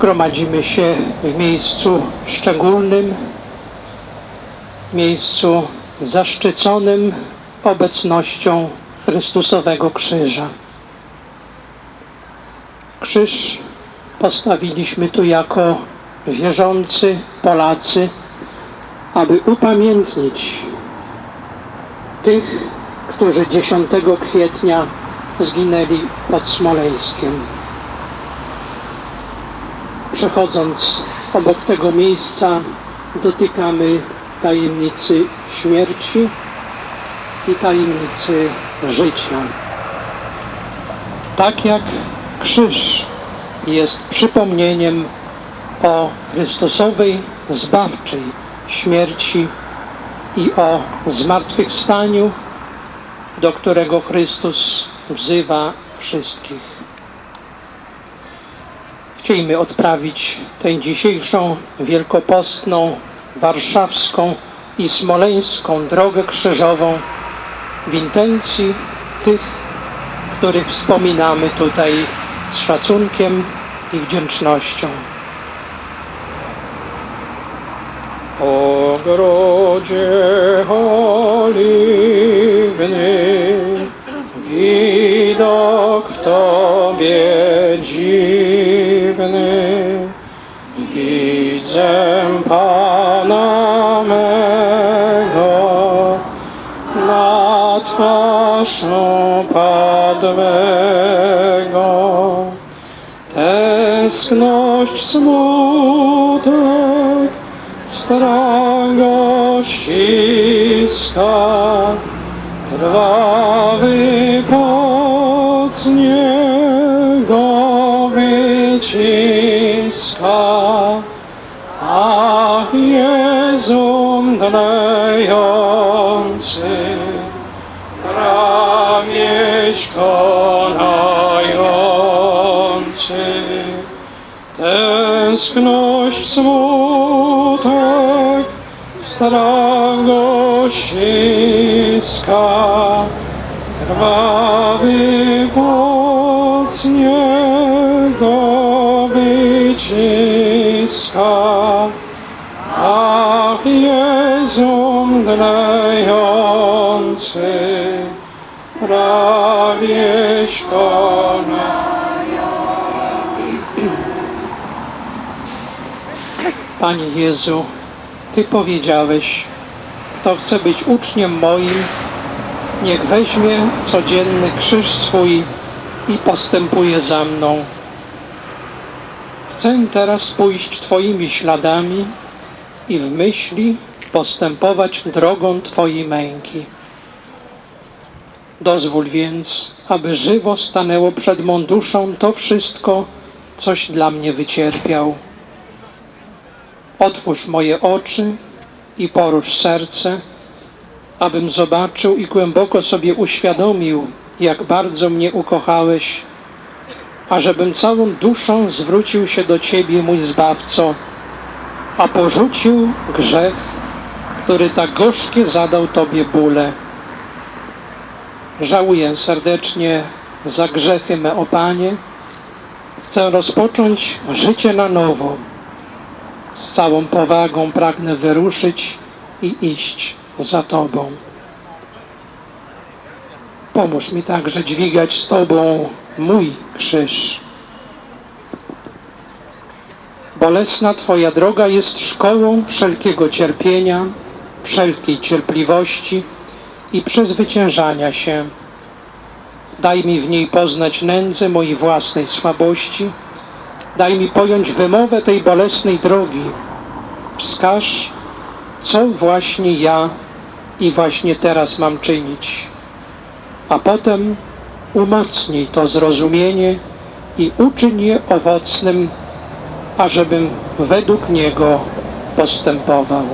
Gromadzimy się w miejscu szczególnym, miejscu zaszczyconym obecnością Chrystusowego Krzyża. Krzyż postawiliśmy tu jako wierzący Polacy, aby upamiętnić tych, którzy 10 kwietnia zginęli pod Smoleńskiem. Przechodząc obok tego miejsca, dotykamy tajemnicy śmierci i tajemnicy życia. Tak jak krzyż jest przypomnieniem o Chrystusowej zbawczej śmierci i o zmartwychwstaniu, do którego Chrystus wzywa wszystkich. Chcielibyśmy odprawić tę dzisiejszą wielkopostną, warszawską i smoleńską drogę krzyżową w intencji tych, których wspominamy tutaj z szacunkiem i wdzięcznością. Ogrodzie oliwny, widok Pana mego, na twarz upadłego. Tęskność, smutek, strach go ściska, krwawy pot z niego wyciska. Jezu mdlejący, prawieś konający, tęskność, smutek, strach go krwawy z niego wyciska. Ach, Jezu mdlejący, prawieś konający. Panie Jezu, Ty powiedziałeś, kto chce być uczniem moim, niech weźmie codzienny krzyż swój i postępuje za mną. Chcę teraz pójść Twoimi śladami i w myśli postępować drogą Twojej męki. Dozwól więc, aby żywo stanęło przed mą duszą to wszystko, coś dla mnie wycierpiał. Otwórz moje oczy i porusz serce, abym zobaczył i głęboko sobie uświadomił, jak bardzo mnie ukochałeś, a żebym całą duszą zwrócił się do Ciebie, mój Zbawco, a porzucił grzech, który tak gorzkie zadał Tobie bóle. Żałuję serdecznie za grzechy me, o Panie. Chcę rozpocząć życie na nowo. Z całą powagą pragnę wyruszyć i iść za Tobą. Pomóż mi także dźwigać z Tobą mój krzyż. Bolesna Twoja droga jest szkołą wszelkiego cierpienia, wszelkiej cierpliwości i przezwyciężania się. Daj mi w niej poznać nędzę mojej własnej słabości. Daj mi pojąć wymowę tej bolesnej drogi. Wskaż, co właśnie ja i właśnie teraz mam czynić. A potem umocnij to zrozumienie i uczyń je owocnym, ażebym według niego postępował.